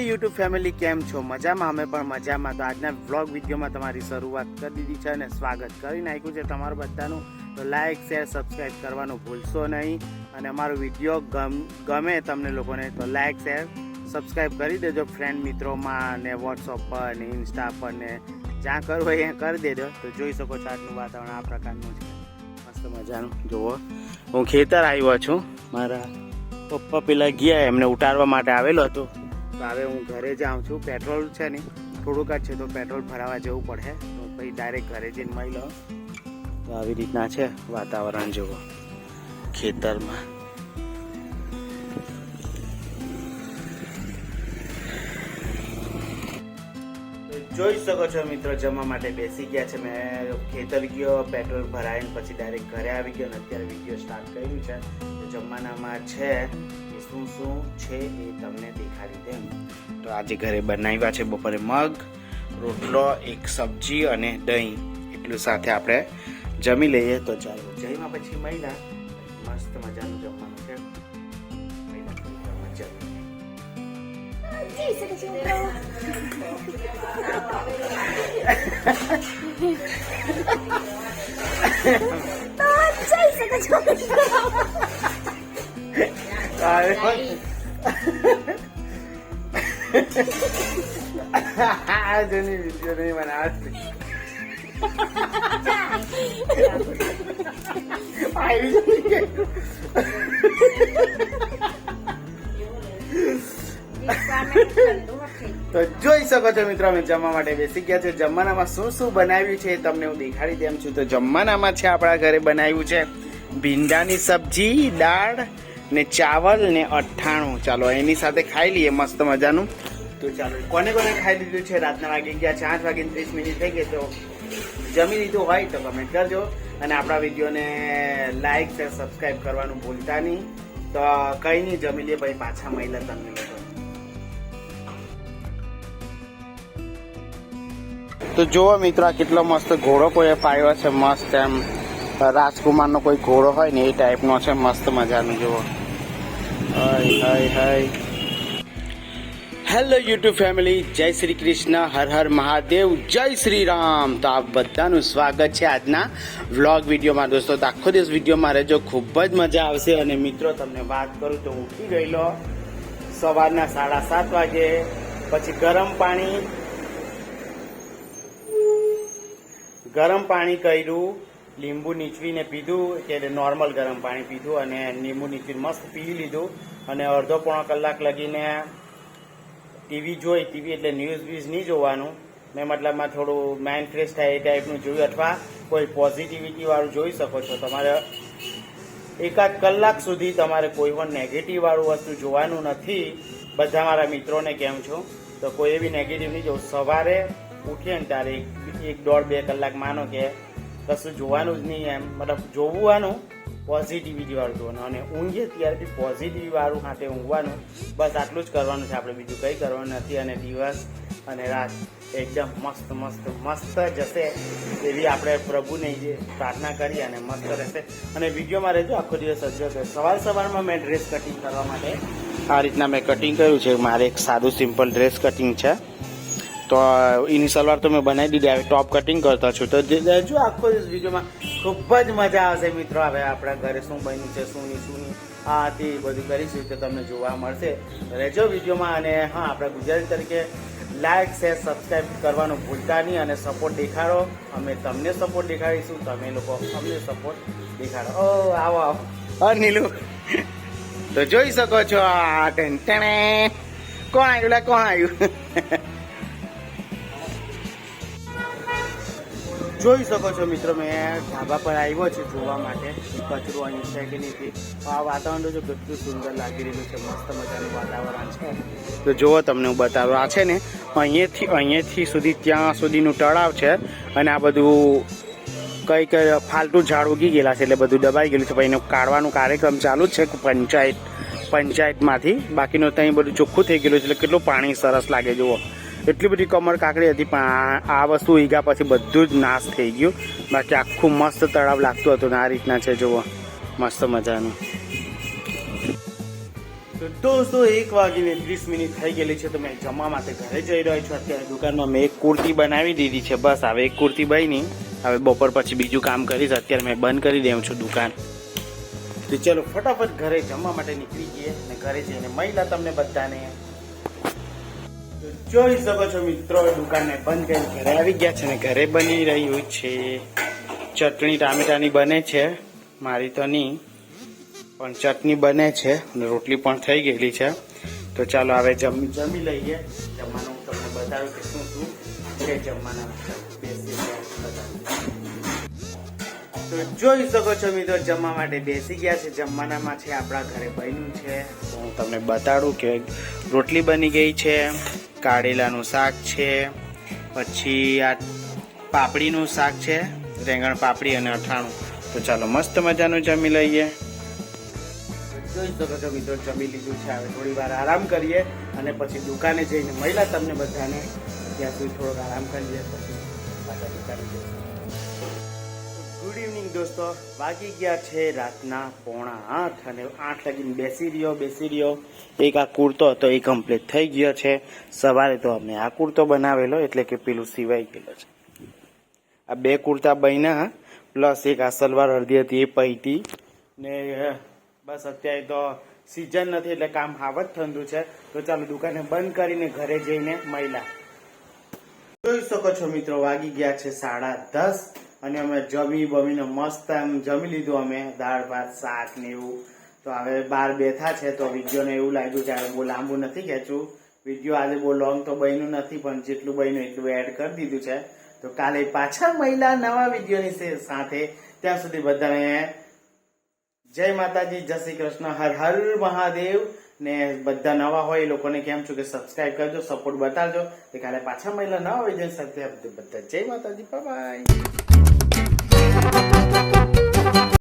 YouTube family કેમ છો? મજામાં? અમે પણ મજામાં. તો આજના વ્લોગ વિડીયોમાં તમારી શરૂઆત કરી દીધી છે અને સ્વાગત કરી નાખ્યું છે તમારું બધાનું. તો લાઇક શેર સબસ્ક્રાઈબ કરવાનું ભૂલશો નહીં. અને અમારો વીડિયો ગમ, ગમે તમને લોકોને, તો લાઇક શેર સબસ્ક્રાઈબ કરી દેજો ફ્રેન્ડ મિત્રોમાં ને વોટ્સઅપ પર ને ઇન્સ્ટા પર ને જ્યાં કરવું હોય ત્યાં કરી દેજો. તો જોઈ શકો છો આજનું વાતાવરણ આ પ્રકારનું છે. મસ્ત મજાનું. જુઓ. હું ખેતર આવ્યો છું. મારા પપ્પા પેલા ગયા એમને ઉતારવા માટે આવેલો હતો. હવે હું ઘરે જાઉં છું. પેટ્રોલ છે ને થોડુંક જ છે તો પેટ્રોલ ભરાવા જવું પડે. તો પછી ડાયરેક્ટ ઘરે જઈને મળી લો તો આવી રીતના છે વાતાવરણ જુઓ. ખેતરમાં. જોઈ શકો છો મિત્રો, જમવા માટે બેસી ગયા છે. મેં ખેતર ગયો, પેટ્રોલ ભરાઈને પછી ડાયરેક્ટ ઘરે આવી ગયો અને અત્યારે વીડિયો સ્ટાર્ટ કર્યું છે. જમવાનામાં છે શું શું છે એ તમને દેખાડી દે તો આજે ઘરે બનાવ્યા છે બપોરે મગ, રોટલો, એક સબ્જી અને દહીં. એટલું સાથે આપણે જમી લઈએ તો ચાલો. જઈમાં પછી મહિલા. મસ્ત મજાનું જમવાનું છે. જય જમીએ. જેની વીડિયો નહીં જતી તો જોઈ શકો છો મિત્રો, અમે જમવા માટે બેસી ગયા છે. જમવાનામાં શું શું બનાવ્યું છે તમને હું દેખાડી દેમ છું. તો જમવાનામાં છે આપણા ઘરે બનાવ્યું છે ભીંડાની સબ્જી, દાળ ને ચાવલ ને અઠ્ઠાણું ચાલો, એની સાથે ખાઈ લઈએ મસ્ત મજાનું. તો ચાલો, કોને કોને ખાઈ લીધું છે? રાતના વાગી ગયા છે, આઠ ત્રીસ મિનિટ થઈ ગઈ તો જમી લીધું હોય તો કમેન્ટ કરજો. અને આપણા વિડીયોને લાઈક શેર સબસ્ક્રાઈબ કરવાનું ભૂલતા નહીં. તો કંઈ નહીં, જમી લઈએ ભાઈ પાછા મહિલા તમને તો જુઓ મિત્રો, આ કેટલો મસ્ત ઘોડો કોઈ પાયો છે, મસ્ત એમ. રાજકુમારનો કોઈ ઘોડો હોય ને એ ટાઈપનો છે, મસ્ત મજાનો, જુઓ. Hi hi hi hello YouTube family જય શ્રી કૃષ્ણ હર હર મહાદેવ જય શ્રી રામ તો આપ બધાનું સ્વાગત છે આજના વ્લોગ વિડીયોમાં દોસ્તો, તો આખો દિવસ વિડીયોમાં રહેજો. ખૂબ જ મજા આવશે. અને મિત્રો, તમને વાત કરું તો ઉઠી ગયેલો સવારના સાડા સાત વાગે. પછી ગરમ પાણી. ગરમ પાણી કર્યું. લીંબુ નીચવીને પીધું, કે નોર્મલ ગરમ પાણી પીધું અને લીંબુ નીચવીને મસ્ત પી લીધું અને અડધો પોણો કલાક લગીને ટીવી જોઈ ટીવી એટલે ન્યૂઝ બ્યુઝ નહીં જોવાનું. મેં મતલબમાં થોડું માઇન્ડ ફ્રેશ થાય એ ટાઈપનું જોયું, અથવા કોઈ પોઝિટિવિટીવાળું જોઈ શકો છો. તમારે એકાદ કલાક સુધી તમારે કોઈ પણ નેગેટિવવાળું વસ્તુ જોવાનું નથી. બધા મારા મિત્રોને કેમ છું? તો કોઈ એવી નેગેટિવ નહીં જોઉં સવારે ઉઠીએ ને ત્યારે એક- એક દોઢ બે કલાક માનો કે કશું જોવાનું જ નહીં એમ. મતલબ જોવાનું પોઝિટિવિટી વાળું જોવાનું. અને ઊંઘીએ ત્યારે બી પોઝિટિવ વાળું સાથે ઊંઘવાનું. બસ આટલું જ કરવાનું છે આપણે. બીજું કંઈ કરવાનું નથી. અને દિવસ અને રાત એકદમ મસ્ત મસ્ત મસ્ત જશે એવી આપણે પ્રભુને જે પ્રાર્થના કરી અને મસ્ત રહેશે. અને વિડીયોમાં રહેજો. આખો દિવસ સજ્જ છે સવાર સવારમાં મેં ડ્રેસ કટિંગ કરવા માટે આ રીતના મેં કટિંગ કર્યું છે. મારે એક સાદું સિમ્પલ ડ્રેસ કટિંગ છે. તો એની સલવાર તો મેં બનાવી દીધી. હવે ટોપ કટિંગ કરતા છું. તો જે- આખો દિવસ વિડીયોમાં ખૂબ જ મજા આવશે મિત્રો. હવે આપણા ઘરે શું બન્યું છે શું નહીં શું નહીં આ તે બધું કરીશું તો તમને જોવા મળશે. રહેજો વિડીયોમાં અને હા આપણા ગુજરાતી તરીકે લાઈક શેર સબસ્ક્રાઈબ કરવાનું ભૂલતા નહીં અને સપોર્ટ દેખાડો. અમે તમને સપોર્ટ દેખાડીશું. તમે લોકો અમને સપોર્ટ દેખાડો. ઓ આવો આવો. નીલુ. તો જોઈ શકો છો આ ટેન. કોણ આવ્યું કોણ આવ્યું? જોઈ શકો છો મિત્રો, મેં ઢાબા પર આવ્યો છે જોવા માટે. કચરો અહીં છે કે નથી આ વાતાવરણ તો જો કેટલું સુંદર લાગી રહ્યું છે, મસ્ત મજાનું વાતાવરણ છે. તો જુઓ તમને હું બતાવું. આ છે ને, અહીંયાથી અહીંયાથી સુધી, ત્યાં સુધીનું તળાવ છે અને આ બધું કંઈક ફાલતુ ઝાડ ઉગી ગયેલા છે, એટલે બધું દબાઈ ગયેલું છે. પછી એનું કાઢવાનું કાર્યક્રમ ચાલુ જ છે, પંચાયત પંચાયતમાંથી. બાકીનું ત્યાં બધું ચોખ્ખું થઈ ગયેલું છે, એટલે કેટલું પાણી સરસ લાગે, જુઓ. એટલી બધી કમર કાકડી હતી, પણ આ- વસ્તુ ઈગા પછી બધું જ નાશ થઈ ગયું. બાકી આખું મસ્ત તળાવ લાગતું હતું ને આ રીતના છે, જુઓ. મસ્ત મજાનું. તો દોસ્તો, એક વાગીને ત્રીસ મિનિટ થઈ ગયેલી છે, તો મેં જમવા માટે ઘરે જઈ રહ્યો છું. અત્યારે દુકાનમાં મેં એક કુર્તી બનાવી દીધી છે, બસ. હવે એક કુર્તી બની હવે બપોર પછી બીજું કામ કરીશ. અત્યારે મેં બંધ કરી દેઉં છું દુકાન. તો ચલો, ફટાફટ ઘરે જમવા માટે નીકળી ગઈએ અને ઘરે જઈને. મહિલા તમને બધાને જોઈ શકો છો મિત્રો દુકાનને બંધ કરી ઘરે આવી ગયા છે ને ઘરે બની રહ્યું છે. ચટણી ટામેટાની બને છે, મારી તો નહીં, પણ ચટણી બને છે અને રોટલી પણ થઈ ગયેલી છે. તો ચાલો હવે જમી જમી લઈએ. જમવાનું હું તમને બતાવ્યું કે શું શું છે જમવાના. બતાવું. તો જોઈ શકો છો મિત્રો, જમવા માટે બેસી ગયા છે. જમવાનામાં છે આપણા ઘરે બન્યું છે. હું તમને બતાડું કે રોટલી બની ગઈ છે. કારેલાનું શાક છે, પછી આ પાપડીનું શાક છે, રેંગણ પાપડી અને અઠાણું તો ચાલો મસ્ત મજાનું જમી લઈએ. જોઈ શકો છો મિત્રો, જમી લીધું છે. હવે થોડી વાર આરામ કરીએ અને પછી દુકાને જઈને મહિલા તમને બધાને. ત્યાં સુધી થોડોક આરામ કરીએ, પછી પાછા દુકાને જઈશું. ગુડ ઇવનિંગ દોસ્તો. વાગી ગયા છે રાતના પોણા આઠ અને આઠ લગીને બેસી રહ્યો બેસી રહ્યો. એક આ કુર્તો હતો, એ કમ્પ્લીટ થઈ ગયો છે. સવારે તો અમે આ કુર્તો બનાવેલો, એટલે કે પેલું સિવાય ગયેલો છે. આ બે કુર્તા બન્યા, પ્લસ એક આ સલવાર અડધી હતી, એ પૈતી ને, બસ અત્યારે તો સિઝન નથી, એટલે કામ હાવ જ ઠંડુ છે. તો ચાલો દુકાને બંધ કરીને ઘરે જઈને મહિલા જોઈ શકો છો મિત્રો, વાગી ગયા છે સાડા દસ. અને અમે જમી બમીને મસ્ત એમ જમી લીધું અમે, દાળ, ભાત, શાક ને એવું. તો હવે બહાર બેઠા છે તો વિડીયોને એવું લાગ્યું કે હવે બહુ લાંબુ નથી ખેંચવું. વીડિયો આજે બહુ લોંગ તો બન્યું નથી, પણ જેટલું બન્યું એટલું એડ કરી દીધું છે. તો કાલે પાછા મહિલા નવા વિડીયોની સાથે. ત્યાં સુધી બધાને જય માતાજી, જય શ્રી કૃષ્ણ, હર હર મહાદેવ. ને બધા નવા હોય એ લોકોને કેમ છું કે સબસ્ક્રાઇબ કરજો સપોર્ટ બતાવજો. કે કાલે પાછા મહિલા નવા હોય જેની સાથે બધા જય માતાજી બાય